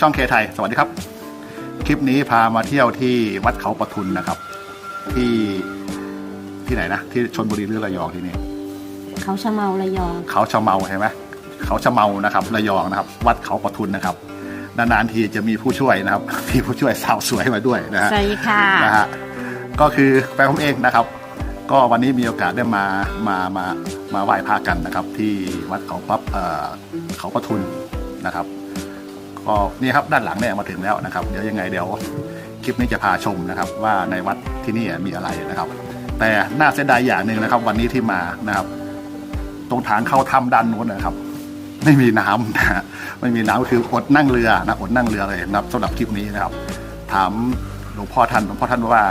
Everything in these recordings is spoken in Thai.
ช่องเคไทย สวัสดีครับ คลิปนี้พามาเที่ยวที่วัดเขาปทุนนะครับ ที่ที่ไหนนะที่ชนบุรีหรือระยองที่นี่เขาชะเมาระยอง เขาชะเมาใช่ไหมเขาชะเมานะครับ ระยองนะครับ วัดเขาปทุนนะครับนานๆทีจะมีผู้ช่วยนะครับมีผู้ช่วยสาวสวยมาด้วยนะฮะสวัสดีค่ะนะฮะก็คือแฟนผมเองนะครับ ก็วันนี้มีโอกาสได้มามามามาไหว้พระกันนะครับ ที่วัดเขาปับเอ่อเขาปทุนนะครับ ก็นี่ครับด้านหลังเนี่ยมาถึงแล้วนะครับ เดี๋ยวยังไงเดี๋ยวคลิปนี้จะพาชมนะครับ ว่าในวัดที่นี่มีอะไรนะครับ แต่น่าเสียดายอย่างหนึ่งนะครับ วันนี้ที่มานะครับ ตรงทางเข้าถ้ำด้านนู้นนะครับ ไม่มีน้ำนะฮะไม่มีน้ำคืออดนั่งเรือนะอดนั่งเรือเลยนะครับสำหรับคลิปนี้นะครับ ถามหลวงพ่อท่านหลวงพ่อท่านว่า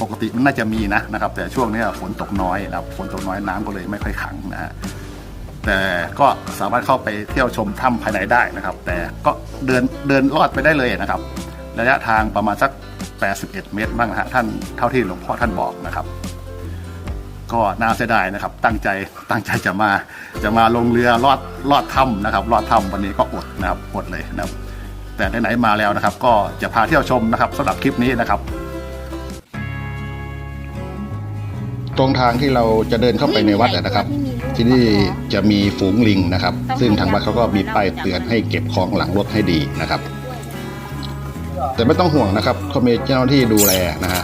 ปกติมันน่าจะมีนะนะครับ แต่ช่วงนี้ฝนตกน้อยนะครับฝนตกน้อยน้ำก็เลยไม่ค่อยขังนะฮะ แต่ก็สามารถเข้าไปเที่ยวชมถ้ำภายในได้นะครับ แต่ก็เดินเดินลอดไปได้เลยนะครับ ระยะทางประมาณสัก 81 เมตรบ้างนะฮะท่านเท่าที่หลวงพ่อท่านบอกนะครับ ก็น่าเสียดายนะครับ ตั้งใจตั้งใจจะมาจะมาลงเรือลอดลอดถ้ำนะครับลอดถ้ำวันนี้ก็อดนะครับอดเลยนะครับ แต่ไหนๆมาแล้วนะครับ ก็จะพาเที่ยวชมนะครับสำหรับคลิปนี้นะครับตรงทางที่เราจะเดินเข้าไปในวัดนะครับ ที่นี่จะมีฝูงลิงนะครับ ซึ่งทางวัดเขาก็มีป้ายเตือนให้เก็บของหลังรถให้ดีนะครับ แต่ไม่ต้องห่วงนะครับเขามีเจ้าหน้าที่ดูแลนะฮะ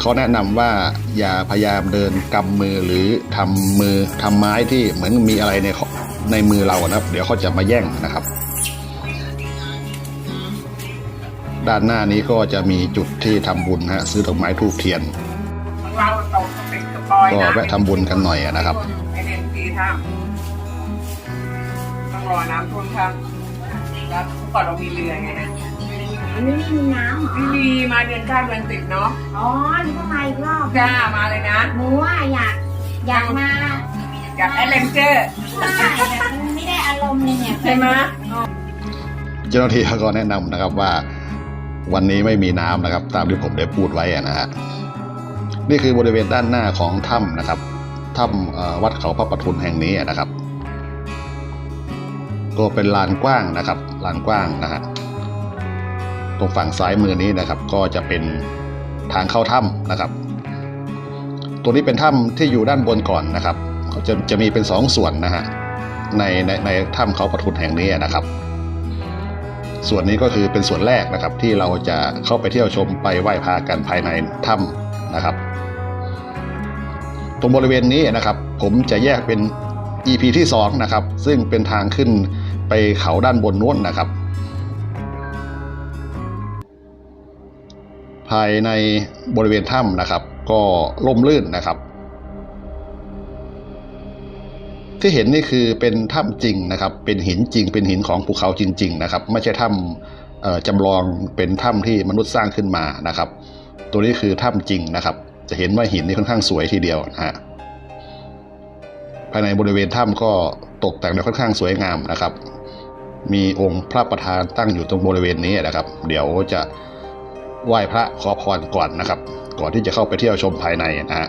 เขาแนะนำว่าอย่าพยายามเดินกำมือหรือทำมือทำไม้ที่เหมือนมีอะไรในในมือเรานะครับ เดี๋ยวเขาจะมาแย่งนะครับ ด้านหน้านี้ก็จะมีจุดที่ทำบุญฮะซื้อดอกไม้ทูบเทียนของเราตกติดกับปอยก็นะแวะทำบุญกันหน่อยนะครับ ไอเดนตีท่ามต้องรอน้ำท่วมท่ามแล้วก่อนเรามีเรือไงนะอันนี้ไม่มีน้ำเหรอ พี่ลีมาเดือนข้ามเดือนติดเนาะอ๋อ นี่ก็มาอีกรอบจ้ามาเลยนะ หนูว่าอยาก อยากมาอยากแอดเลนเจอร์ใช่แต่มันไม่ได้อารมณ์เลยเนี่ย ใช่ไหมเจ้าหน้าที่เขาก็แนะนำนะครับว่า วันนี้ไม่มีน้ำนะครับ ตามที่ผมได้พูดไว้อะนะฮะนี่คือบริเวณด้านหน้าของถ้ำนะครับ ถ้ำวัดเขาพระปทุนแห่งนี้นะครับ ก็เป็นลานกว้างนะครับลานกว้างนะฮะตรงฝั่งซ้ายมือนี้นะครับ ก็จะเป็นทางเข้าถ้ำนะครับ ตัวนี้เป็นถ้ำที่อยู่ด้านบนก่อนนะครับเขาจะจะมีเป็นสองส่วนนะฮะในในในถ้ำเขาปทุนแห่งนี้นะครับ ส่วนนี้ก็คือเป็นส่วนแรกนะครับ ที่เราจะเข้าไปเที่ยวชมไปไหว้พระกันภายในถ้ำนะครับ ตรงบริเวณนี้นะครับ ผมจะแยกเป็น EP ที่2นะครับซึ่งเป็นทางขึ้นไปเขาด้านบนนู้นนะครับ ภายในบริเวณถ้ำนะครับ ก็ร่มรื่นนะครับ ที่เห็นนี่คือเป็นถ้ำจริงนะครับ เป็นหินจริง เป็นหินของภูเขาจริง ๆ นะครับ ไม่ใช่ถ้ำจำลองเป็นถ้ำที่มนุษย์สร้างขึ้นมานะครับ ตัวนี้คือถ้ำจริงนะครับ จะเห็นว่าหินนี่ค่อนข้างสวยทีเดียวนะฮะภายในบริเวณถ้ำก็ตกแต่งได้ค่อนข้างสวยงามนะครับ มีองค์พระประธานตั้งอยู่ตรงบริเวณนี้นะครับ เดี๋ยวจะไหว้พระขอพรก่อนนะครับ ก่อนที่จะเข้าไปเที่ยวชมภายในนะฮะ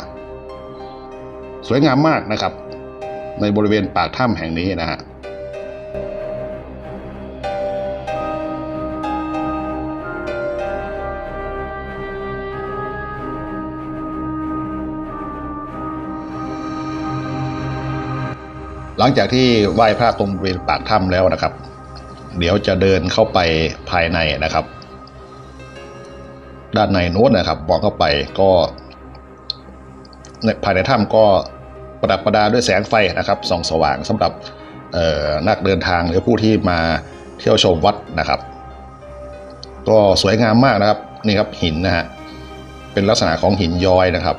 สวยงามมากนะครับ ในบริเวณปากถ้ำแห่งนี้นะฮะ หลังจากที่ไหว้พระตรงบริเวณปากถ้ำแล้วนะครับ เดี๋ยวจะเดินเข้าไปภายในนะครับ ด้านในโน้นนะครับมองเข้าไปก็ในภายในถ้ำก็ประดับประดาด้วยแสงไฟนะครับส่องสว่างสำหรับนักเดินทางหรือผู้ที่มาเที่ยวชมวัดนะครับ ก็สวยงามมากนะครับนี่ครับหินนะฮะเป็นลักษณะของหินย้อยนะครับ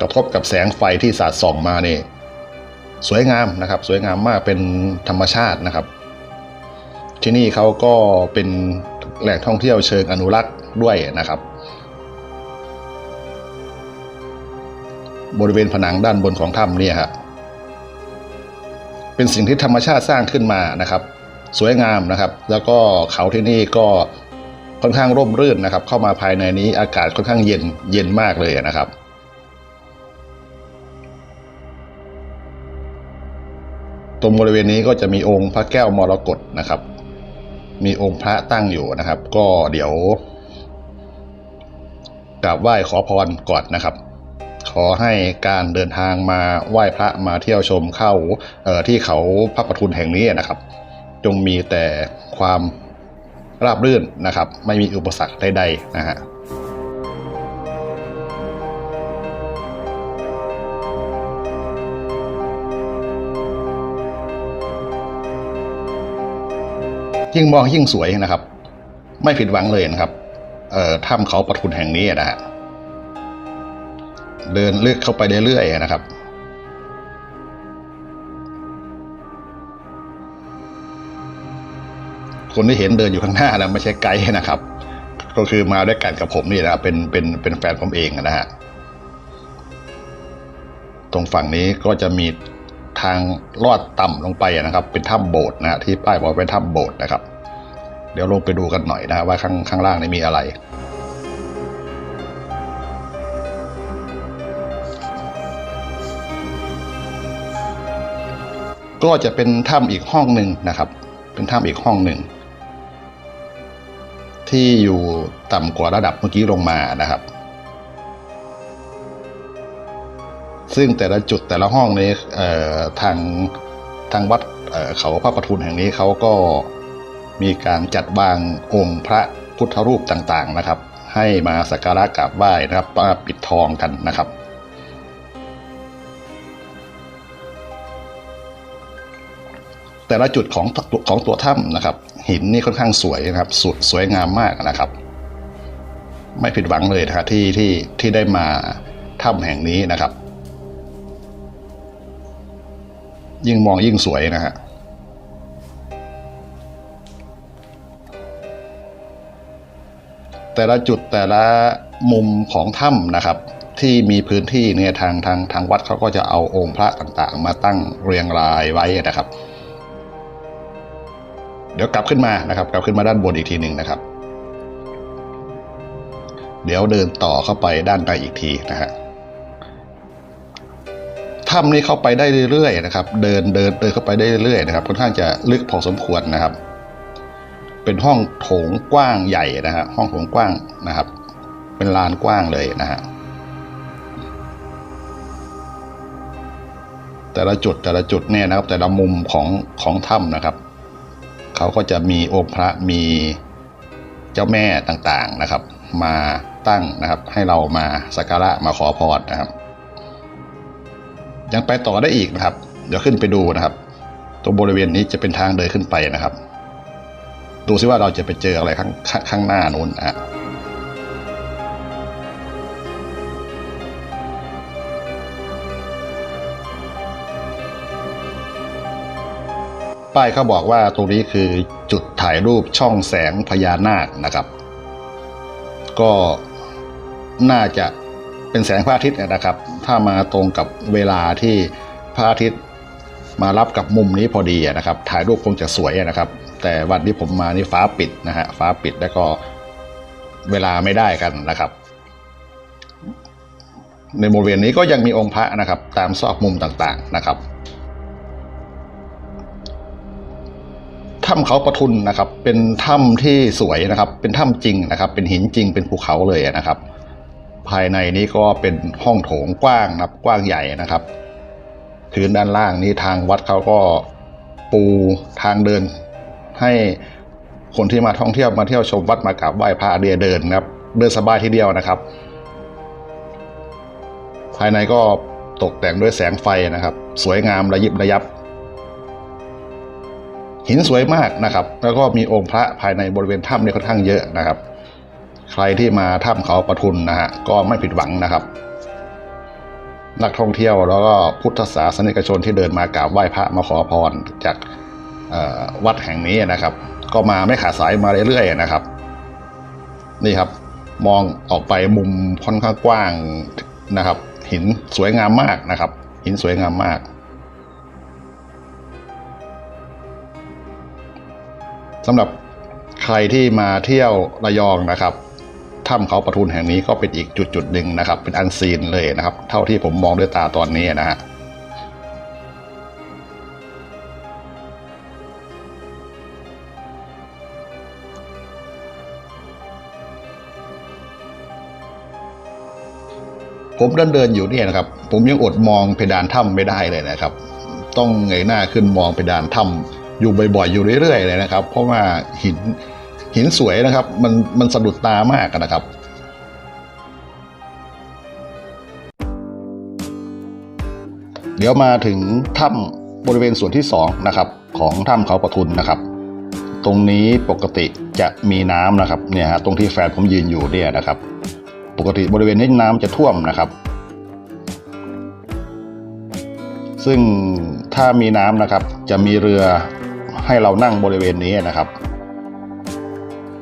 กระทบกับแสงไฟที่สาดส่องมาเนี่ยสวยงามนะครับ สวยงามมากเป็นธรรมชาตินะครับ ที่นี่เขาก็เป็นแหล่งท่องเที่ยวเชิงอนุรักษ์ด้วยนะครับ บริเวณผนังด้านบนของถ้ำเนี่ยครับเป็นสิ่งที่ธรรมชาติสร้างขึ้นมานะครับ สวยงามนะครับ แล้วก็เขาที่นี่ก็ค่อนข้างร่มรื่นนะครับ เข้ามาภายในนี้อากาศค่อนข้างเย็นเย็นมากเลยนะครับ ตรงบริเวณนี้ก็จะมีองค์พระแก้วมรกตนะครับ มีองค์พระตั้งอยู่นะครับ ก็เดี๋ยวกราบไหว้ขอพรก่อนนะครับ ขอให้การเดินทางมาไหว้พระมาเที่ยวชมเข้าออที่เขาพระประทุนแห่งนี้นะครับ จงมีแต่ความราบรื่นนะครับ ไม่มีอุปสรรคใดๆนะฮะ ยิ่งมองยิ่งสวยนะครับ ไม่ผิดหวังเลยนะครับเอ่อถ้ำเขาปะทุนแห่งนี้นะฮะเดินเลือกเข้าไปเรื่อยๆนะครับคนที่เห็นเดินอยู่ข้างหน้านะไม่ใช่ไกด์นะครับ ก็คือมาด้วยกันกับผมนี่นะเป็นเป็นเป็นแฟนผมเองนะฮะตรงฝั่งนี้ก็จะมี ทางลอดต่ำลงไปนะครับ เป็นถ้ำโบสถ์นะที่ป้ายบอกเป็นถ้ำโบสถ์นะครับ เดี๋ยวลงไปดูกันหน่อยนะฮะว่าข้างข้างล่างนี้มีอะไร ก็จะเป็นถ้ำอีกห้องหนึ่งนะครับ เป็นถ้ำอีกห้องหนึ่งที่อยู่ต่ำกว่าระดับเมื่อกี้ลงมานะครับ ซึ่งแต่ละจุดแต่ละห้องนี้ทางทางวัดเอ่อเขาพระประทุนแห่งนี้เขาก็มีการจัดวางองค์พระพุทธรูปต่างๆนะครับ ให้มาสักการะกราบไหว้นะครับมาปิดทองกันนะครับแต่ละจุดของของตัวถ้ำนะครับ หินนี่ค่อนข้างสวยนะครับสุดสวยงามมากนะครับ ไม่ผิดหวังเลยนะครับที่ที่ที่ได้มาถ้ำแห่งนี้นะครับ ยิ่งมองยิ่งสวยนะฮะแต่ละจุดแต่ละมุมของถ้ำนะครับ ที่มีพื้นที่เนี่ยทางทางทางวัดเขาก็จะเอาองค์พระต่างๆ มาตั้งเรียงรายไว้นะครับ เดี๋ยวกลับขึ้นมานะครับ กลับขึ้นมาด้านบนอีกทีหนึ่งนะครับ เดี๋ยวเดินต่อเข้าไปด้านในอีกทีนะฮะ ถ้ำนี้เข้าไปได้เรื่อยๆนะครับ เดินเดินเดินเข้าไปได้เรื่อยๆนะครับค่อนข้างจะลึกพอสมควรนะครับ เป็นห้องโถงกว้างใหญ่นะฮะห้องโถงกว้างนะครับ เป็นลานกว้างเลยนะฮะแต่ละจุดแต่ละจุดเนี่ยนะครับ แต่ละมุมของของถ้ำนะครับเขาก็จะมีองค์พระมีเจ้าแม่ต่างๆนะครับ มาตั้งนะครับ ให้เรามาสักการะมาขอพรนะครับ ยังไปต่อได้อีกนะครับ เดี๋ยวขึ้นไปดูนะครับ ตรงบริเวณนี้จะเป็นทางเดินขึ้นไปนะครับ ดูซิว่าเราจะไปเจออะไรข้างข้างข้างหน้านู้นนะฮะป้ายเขาบอกว่าตรงนี้คือจุดถ่ายรูปช่องแสงพญานาคนะครับ ก็น่าจะ เป็นแสงพระอาทิตย์นะครับ ถ้ามาตรงกับเวลาที่พระอาทิตย์มารับกับมุมนี้พอดีนะครับ ถ่ายรูปคงจะสวยนะครับ แต่วันที่ผมมานี่ฟ้าปิดนะฮะฟ้าปิดแล้วก็เวลาไม่ได้กันนะครับ ในบริเวณนี้ก็ยังมีองค์พระนะครับ ตามซอกมุมต่างๆนะครับถ้ำเขาปะทุนนะครับ เป็นถ้ำที่สวยนะครับ เป็นถ้ำจริงนะครับ เป็นหินจริงเป็นภูเขาเลยนะครับ ภายในนี้ก็เป็นห้องโถงกว้างนะครับกว้างใหญ่นะครับพื้นด้านล่างนี้ทางวัดเขาก็ปูทางเดิน ให้คนที่มาท่องเที่ยวมาเที่ยวชมวัดมากราบไหว้พระเดียเดินนะครับ เดินสบายทีเดียวนะครับ ภายในก็ตกแต่งด้วยแสงไฟนะครับ สวยงามระยิบระยับ หินสวยมากนะครับ แล้วก็มีองค์พระภายในบริเวณถ้ำเนี่ยค่อนข้างเยอะนะครับ ใครที่มาถ้ำเขาปะทุนนะฮะก็ไม่ผิดหวังนะครับ นักท่องเที่ยวแล้วก็พุทธศาสนิกชนที่เดินมากราบไหว้พระมาขอพรจากวัดแห่งนี้นะครับ ก็มาไม่ขาดสายมาเรื่อยๆนะครับ นี่ครับมองออกไปมุมค่อนข้างกว้างนะครับ หินสวยงามมากนะครับ หินสวยงามมากสำหรับใครที่มาเที่ยวระยองนะครับ ถ้ำเขาประทุนแห่งนี้ก็เป็นอีกจุดจุดหนึ่งนะครับ เป็นอันซีนเลยนะครับ เท่าที่ผมมองด้วยตาตอนนี้นะฮะผมเดินเดินอยู่เนี่ยนะครับ ผมยังอดมองเพดานถ้ำไม่ได้เลยนะครับ ต้องเงยหน้าขึ้นมองเพดานถ้ำอยู่บ่อยๆอยู่เรื่อยๆเลยนะครับ เพราะว่าหิน หินสวยนะครับ มันมันสะดุดตามากนะครับเดี๋ยวมาถึงถ้ำบริเวณส่วนที่สองนะครับของถ้ำเขาปะทุนนะครับ ตรงนี้ปกติจะมีน้ำนะครับเนี่ยฮะตรงที่แฟนผมยืนอยู่เนี่ยนะครับ ปกติบริเวณนี้น้ำจะท่วมนะครับ ซึ่งถ้ามีน้ำนะครับจะมีเรือให้เรานั่งบริเวณนี้นะครับ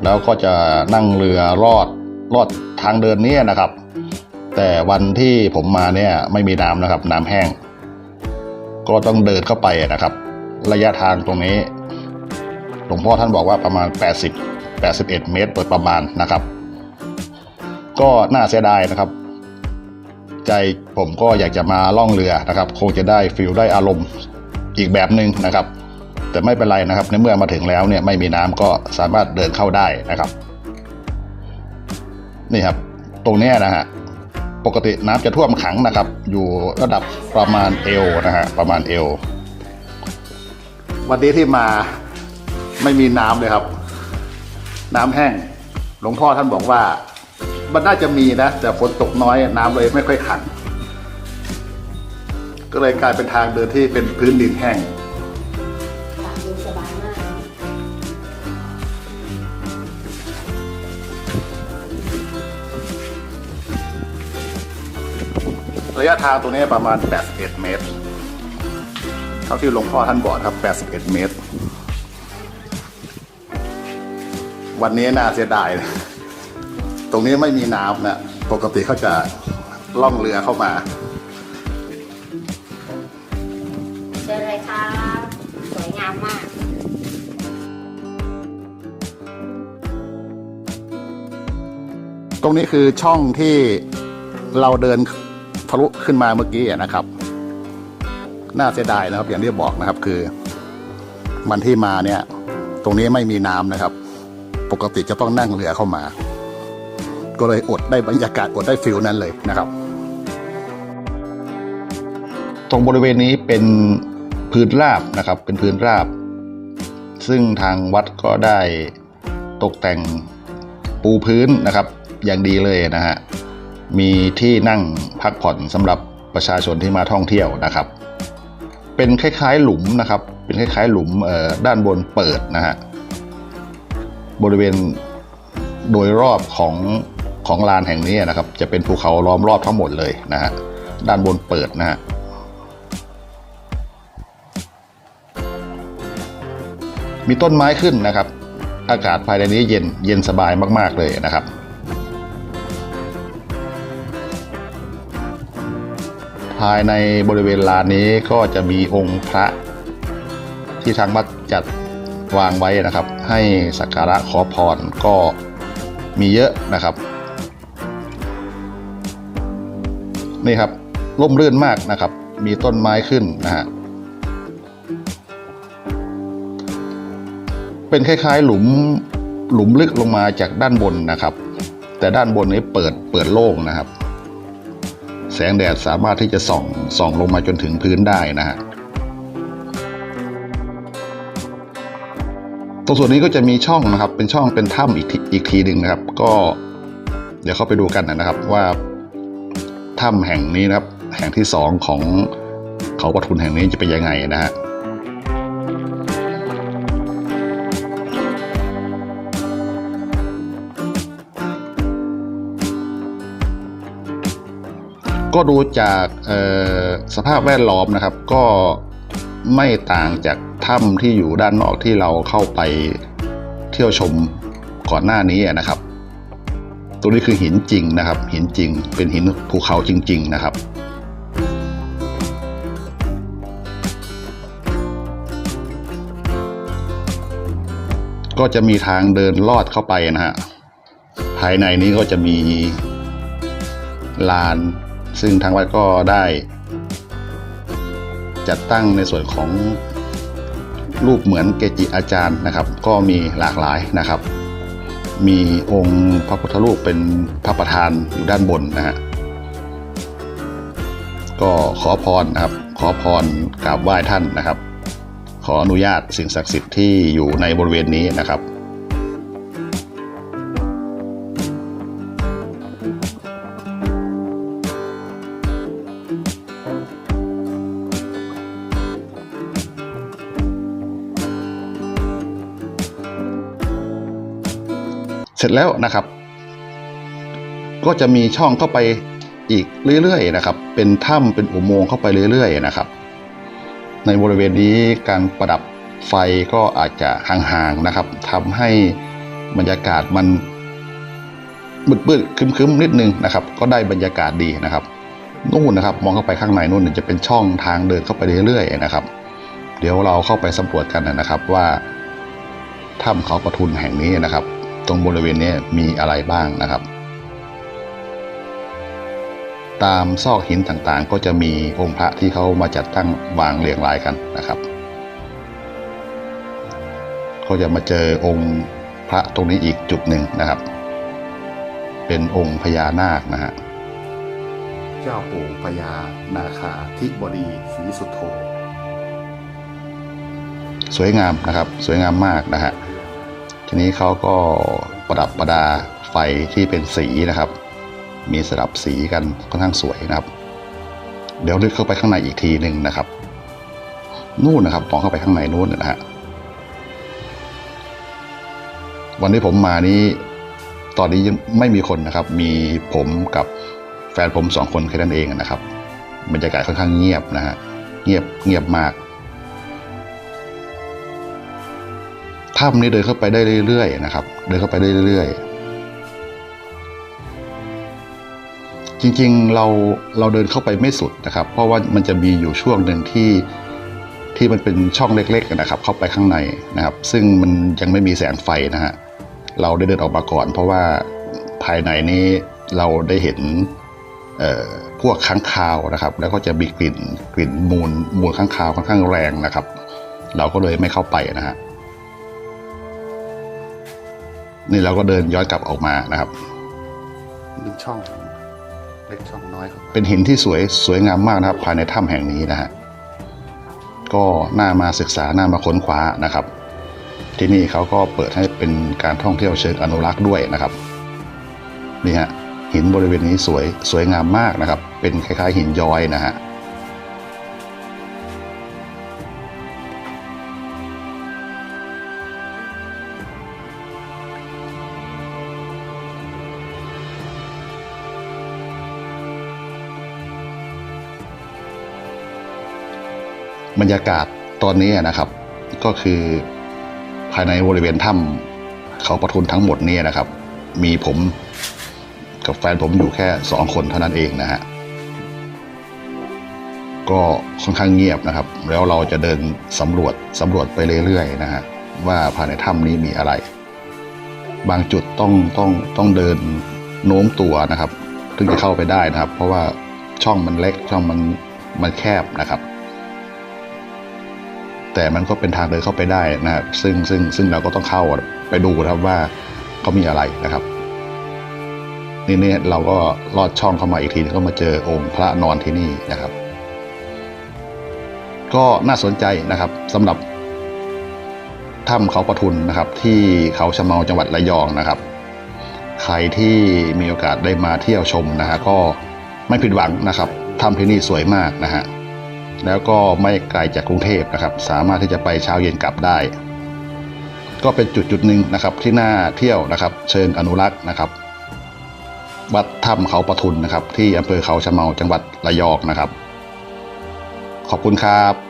แล้วก็จะนั่งเรือลอดลอดทางเดินนี้นะครับ แต่วันที่ผมมาเนี่ยไม่มีน้ำนะครับ น้ำแห้ง ก็ต้องเดินเข้าไปนะครับ ระยะทางตรงนี้หลวงพ่อท่านบอกว่าประมาณ 80 81 เมตรโดยประมาณนะครับ ก็น่าเสียดายนะครับ ใจผมก็อยากจะมาล่องเรือนะครับ คงจะได้ฟิลได้อารมณ์อีกแบบหนึ่งนะครับ แต่ไม่เป็นไรนะครับ ในเมื่อมาถึงแล้วเนี่ยไม่มีน้ำก็สามารถเดินเข้าได้นะครับ นี่ครับ ตรงนี้นะฮะปกติน้ำจะท่วมขังนะครับ อยู่ระดับประมาณเอวนะฮะประมาณเอว วันนี้ที่มาไม่มีน้ำเลยครับ น้ำแห้งหลวงพ่อท่านบอกว่า มันน่าจะมีนะแต่ฝนตกน้อยน้ำเลยไม่ค่อยขัง ก็เลยกลายเป็นทางเดินที่เป็นพื้นดินแห้ง ยะทางตรงนี้ประมาณ 81 เมตร เท่าที่หลวงพ่อท่านบอกครับ 81 เมตร วันนี้น่าเสียดายเลยตรงนี้ไม่มีน้ำนะ ปกติเขาจะล่องเรือเข้ามาเจอเลยครับสวยงามมากตรงนี้คือช่องที่เราเดิน ทะลุขึ้นมาเมื่อกี้นะครับ น่าเสียดายนะครับ อย่างที่บอกนะครับคือ มันที่มาเนี่ย ตรงนี้ไม่มีน้ำนะครับ ปกติจะต้องนั่งเรือเข้ามา ก็เลยอดได้บรรยากาศอดได้ฟิลนั้นเลยนะครับ ตรงบริเวณนี้เป็นพื้นราบนะครับ เป็นพื้นราบ ซึ่งทางวัดก็ได้ตกแต่งปูพื้นนะครับ อย่างดีเลยนะฮะ มีที่นั่งพักผ่อนสำหรับประชาชนที่มาท่องเที่ยวนะครับ เป็นคล้ายๆหลุมนะครับ เป็นคล้ายๆหลุมด้านบนเปิดนะฮะบริเวณโดยรอบของของลานแห่งนี้นะครับ จะเป็นภูเขาล้อมรอบทั้งหมดเลยนะฮะด้านบนเปิดนะฮะมีต้นไม้ขึ้นนะครับ อากาศภายในนี้เย็นเย็นสบายมาก ๆ เลยนะครับ ภายในบริเวณลานนี้ก็จะมีองค์พระ ที่ทางวัดจัดวางไว้นะครับ ให้สักการะขอพรก็มีเยอะนะครับ นี่ครับร่มรื่นมากนะครับ มีต้นไม้ขึ้นนะฮะเป็นคล้ายๆ หลุมหลุมลึกลงมาจากด้านบนนะครับ แต่ด้านบนนี้เปิดเปิดโล่งนะครับ แสงแดดสามารถที่จะส่องส่องลงมาจนถึงพื้นได้นะฮะตรงส่วนนี้ก็จะมีช่องนะครับ เป็นช่องเป็นถ้ำอีกทีอีกทีหนึ่งนะครับ ก็เดี๋ยวเข้าไปดูกันนะครับว่าถ้ำแห่งนี้นะครับ แห่งที่สองของเขาปะทุนแห่งนี้จะเป็นยังไงนะฮะ ก็ดูจากสภาพแวดล้อมนะครับ ก็ไม่ต่างจากถ้ำที่อยู่ด้านนอกที่เราเข้าไปเที่ยวชมก่อนหน้านี้นะครับตรงนี้คือหินจริงนะครับ หินจริง เป็นหินภูเขาจริง ๆ นะครับก็จะมีทางเดินลอดเข้าไปนะฮะ ภายในนี้ก็จะมีลาน ซึ่งทางวัดก็ได้จัดตั้งในส่วนของรูปเหมือนเกจิอาจารย์นะครับ ก็มีหลากหลายนะครับ มีองค์พระพุทธรูปเป็นพระประธานอยู่ด้านบนนะฮะก็ขอพรนะครับ ขอพรกราบไหว้ท่านนะครับ ขออนุญาตสิ่งศักดิ์สิทธิ์ที่อยู่ในบริเวณนี้นะครับ เสร็จแล้วนะครับ ก็จะมีช่องเข้าไปอีกเรื่อยๆนะครับ เป็นถ้ำเป็นอุโมงค์เข้าไปเรื่อยๆนะครับ ในบริเวณนี้การประดับไฟก็อาจจะห่างๆนะครับทำให้บรรยากาศมันมืดๆคึมๆนิดนึงนะครับ ก็ได้บรรยากาศดีนะครับนู่นนะครับ มองเข้าไปข้างในนู่นจะเป็นช่องทางเดินเข้าไปเรื่อยๆนะครับ เดี๋ยวเราเข้าไปสำรวจกันนะครับว่าถ้ำเขาประทุนแห่งนี้นะครับ ตรงบริเวณนี้มีอะไรบ้างนะครับ ตามซอกหินต่างๆ ก็จะมีองค์พระที่เขามาจัดตั้งวางเรียงรายกันนะครับก็จะมาเจอองค์พระตรงนี้อีกจุดหนึ่งนะครับ เป็นองค์พญานาคนะฮะเจ้าปู่พญานาคาธิบดีศรีสุโธสวยงามนะครับ สวยงามมากนะฮะ ทีนี้เขาก็ประดับประดาไฟที่เป็นสีนะครับ มีสลับสีกันค่อนข้างสวยนะครับ เดี๋ยวลึกเข้าไปข้างในอีกทีหนึ่งนะครับ นู่นนะครับมองเข้าไปข้างในนู่นนะฮะวันที่ผมมานี้ตอนนี้ยังไม่มีคนนะครับ มีผมกับแฟนผมสองคนแค่นั้นเองนะครับบรรยากาศค่อนข้างเงียบนะฮะเงียบเงียบมาก ถ้ำนี้เดินเข้าไปได้เรื่อยๆนะครับ เดินเข้าไปได้เรื่อยๆ จริงๆเราเราเดินเข้าไปไม่สุดนะครับ เพราะว่ามันจะมีอยู่ช่วงหนึ่งที่ที่มันเป็นช่องเล็กๆนะครับ เข้าไปข้างในนะครับ ซึ่งมันยังไม่มีแสงไฟนะฮะเราได้เดินออกมาก่อน เพราะว่าภายในนี้เราได้เห็นพวกค้างคาวนะครับ แล้วก็จะมีกลิ่นกลิ่นมูลมูลค้างคาวค่อนข้างแรงนะครับ เราก็เลยไม่เข้าไปนะฮะ นี่เราก็เดินย้อนกลับออกมานะครับเป็นช่องเล็กช่องน้อยครับ เป็นหินที่สวยสวยงามมากนะครับ ภายในถ้ำแห่งนี้นะฮะก็น่ามาศึกษาน่ามาค้นคว้านะครับ ที่นี่เขาก็เปิดให้เป็นการท่องเที่ยวเชิงอนุรักษ์ด้วยนะครับนี่ฮะหินบริเวณนี้สวยสวยงามมากนะครับ เป็นคล้ายๆหินย้อยนะฮะ บรรยากาศตอนนี้นะครับ ก็คือภายในบริเวณถ้ำเขาประทุนทั้งหมดนี่นะครับ มีผมกับแฟนผมอยู่แค่สองคนเท่านั้นเองนะฮะก็ค่อนข้างเงียบนะครับ แล้วเราจะเดินสำรวจสำรวจไปเรื่อยๆนะฮะว่าภายในถ้ำนี้มีอะไร บางจุดต้องต้องต้องเดินโน้มตัวนะครับ ถึงจะเข้าไปได้นะครับ เพราะว่าช่องมันเล็กช่องมันมันแคบนะครับ แต่มันก็เป็นทางเดินเข้าไปได้นะครับซึ่งซึ่งซึ่งเราก็ต้องเข้าไปดูนะครับว่าเขามีอะไรนะครับนี่เนี่ยเราก็ลอดช่องเข้ามาอีกทีก็มาเจอองค์พระนอนที่นี่นะครับ ก็น่าสนใจนะครับสำหรับถ้ำเขาประทุนนะครับ ที่เขาชะเมาจังหวัดระยองนะครับ ใครที่มีโอกาสได้มาเที่ยวชมนะฮะก็ไม่ผิดหวังนะครับถ้ำที่นี่สวยมากนะฮะ แล้วก็ไม่ไกลจากกรุงเทพนะครับ สามารถที่จะไปเช้าเย็นกลับได้ ก็เป็นจุดจุดหนึ่งนะครับที่น่าเที่ยวนะครับ เชิงอนุรักษ์นะครับ วัดถ้ำเขาประทุนนะครับ ที่อำเภอเขาชะเมาจังหวัดระยองนะครับ ขอบคุณครับ